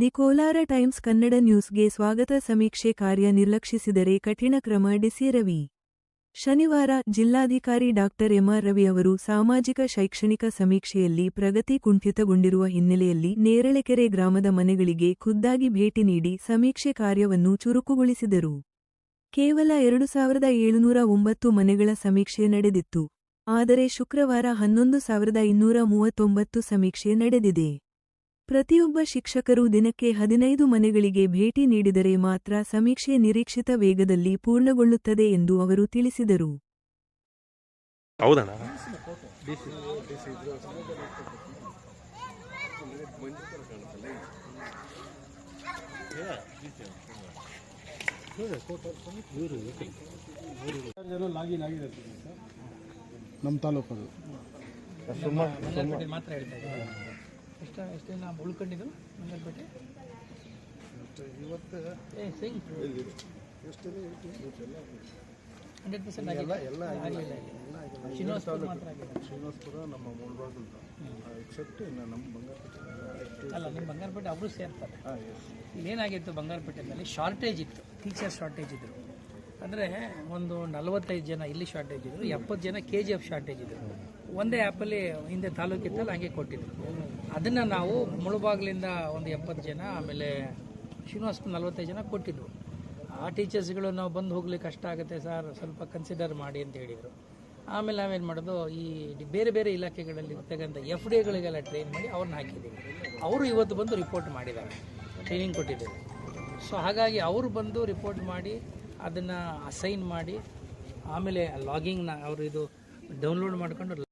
The Kolar times Kannada ನ್ಯೂಸ್ಗೆ ಸ್ವಾಗತ. ಸಮೀಕ್ಷೆ ಕಾರ್ಯ ನಿರ್ಲಕ್ಷಿಸಿದರೆ ಕಠಿಣ ಕ್ರಮ ಡಿಸಿ ರವಿ. ಶನಿವಾರ ಜಿಲ್ಲಾಧಿಕಾರಿ ಡಾಕ್ಟರ್ ಎಂಆರ್ ರವಿ ಅವರು ಸಾಮಾಜಿಕ ಶೈಕ್ಷಣಿಕ ಸಮೀಕ್ಷೆಯಲ್ಲಿ ಪ್ರಗತಿ ಕುಂಠಿತಗೊಂಡಿರುವ ಹಿನ್ನೆಲೆಯಲ್ಲಿ ನೇರಳೆಕೆರೆ ಗ್ರಾಮದ ಮನೆಗಳಿಗೆ ಖುದ್ದಾಗಿ ಭೇಟಿ ನೀಡಿ ಸಮೀಕ್ಷೆ ಕಾರ್ಯವನ್ನು ಚುರುಕುಗೊಳಿಸಿದರು. ಕೇವಲ ಎರಡು ಸಾವಿರದ ಏಳುನೂರ ಒಂಬತ್ತು ಮನೆಗಳ ಸಮೀಕ್ಷೆ ನಡೆದಿತ್ತು. ಆದರೆ ಶುಕ್ರವಾರ ಹನ್ನೊಂದು ಸಾವಿರದ ಇನ್ನೂರ ಮೂವತ್ತೊಂಬತ್ತು ಸಮೀಕ್ಷೆ ನಡೆದಿದೆ. ಪ್ರತಿಯೊಬ್ಬ ಶಿಕ್ಷಕರು ದಿನಕ್ಕೆ ಹದಿನೈದು ಮನೆಗಳಿಗೆ ಭೇಟಿ ನೀಡಿದರೆ ಮಾತ್ರ ಸಮೀಕ್ಷೆ ನಿರೀಕ್ಷಿತ ವೇಗದಲ್ಲಿ ಪೂರ್ಣಗೊಳ್ಳುತ್ತದೆ ಎಂದು ಅವರು ತಿಳಿಸಿದರು. ನಮ್ಮ ಎಷ್ಟು ಎಷ್ಟು ದಿನ ಉಳ್ಕೊಂಡಿದ್ದು ಮಂಗಲ್ಪೇಟೆ ಇವತ್ತು ಏ ಸಿಂಗ್ ಹಂಡ್ರೆಡ್ ಪರ್ಸೆಂಟ್ ಆಗಿಲ್ಲ. ಆಗಲಿಲ್ಲ ಶ್ರೀನಿವಾಸಪುರ ಮಾತ್ರ ಆಗಿದೆ ಶ್ರೀನಿವಾಸಪುರ ನಮ್ಮ ಮುಳಬಾಗಿಲು ಎಕ್ಸೆಪ್ಟ್ ನಮ್ಮ ಬಂಗಾರಪೇಟೆ. ಅಲ್ಲ ನಿಮ್ಮ ಬಂಗಾರಪೇಟೆ ಅವರು ಸೇರ್ತಾರೆ. ಇಲ್ಲೇನಾಗಿತ್ತು ಬಂಗಾರಪೇಟೆನಲ್ಲಿ ಶಾರ್ಟೇಜ್ ಇತ್ತು. ಟೀಚರ್ ಶಾರ್ಟೇಜ್ ಇದ್ರು. ಅಂದರೆ ಒಂದು ನಲವತ್ತೈದು ಜನ ಇಲ್ಲಿ ಶಾರ್ಟೇಜ್ ಇದ್ರು, ಎಪ್ಪತ್ತು ಜನ ಕೆ ಜಿ ಎಫ್ ಶಾರ್ಟೇಜ್ ಇದ್ರು. ಒಂದೇ ಆ್ಯಪಲ್ಲಿ ಹಿಂದೆ ತಾಲೂಕಿತ್ತಲ್ಲಿ ಹಂಗೆ ಕೊಟ್ಟಿದ್ರು. ಅದನ್ನು ನಾವು ಮುಳುಬಾಗ್ಲಿಂದ ಒಂದು ಎಪ್ಪತ್ತು ಜನ, ಆಮೇಲೆ ಶ್ರೀನಿವಾಸಪುರ ನಲವತ್ತೈದು ಜನ ಕೊಟ್ಟಿದ್ರು. ಆ ಟೀಚರ್ಸ್ಗಳು ನಾವು ಬಂದು ಹೋಗ್ಲಿಕ್ಕೆ ಕಷ್ಟ ಆಗುತ್ತೆ ಸರ್ ಸ್ವಲ್ಪ ಕನ್ಸಿಡರ್ ಮಾಡಿ ಅಂತ ಹೇಳಿದರು. ಆಮೇಲೆ ನಾವೇನು ಮಾಡೋದು, ಈ ಬೇರೆ ಬೇರೆ ಇಲಾಖೆಗಳಲ್ಲಿ ಇರ್ತಕ್ಕಂಥ ಎಫ್ ಡಿ ಎಗಳಿಗೆಲ್ಲ ಟ್ರೈನ್ ಮಾಡಿ ಅವ್ರನ್ನ ಹಾಕಿದ್ದೀವಿ. ಅವರು ಇವತ್ತು ಬಂದು ರಿಪೋರ್ಟ್ ಮಾಡಿದ್ದಾರೆ. ಟ್ರೈನಿಂಗ್ ಕೊಟ್ಟಿದ್ದಾರೆ. ಸೊ ಹಾಗಾಗಿ ಅವರು ಬಂದು ರಿಪೋರ್ಟ್ ಮಾಡಿ ಅದನ್ನು ಅಸೈನ್ ಮಾಡಿ ಆಮೇಲೆ ಲಾಗಿಂಗ್ನ ಅವರು ಇದು ಡೌನ್ಲೋಡ್ ಮಾಡ್ಕೊಂಡು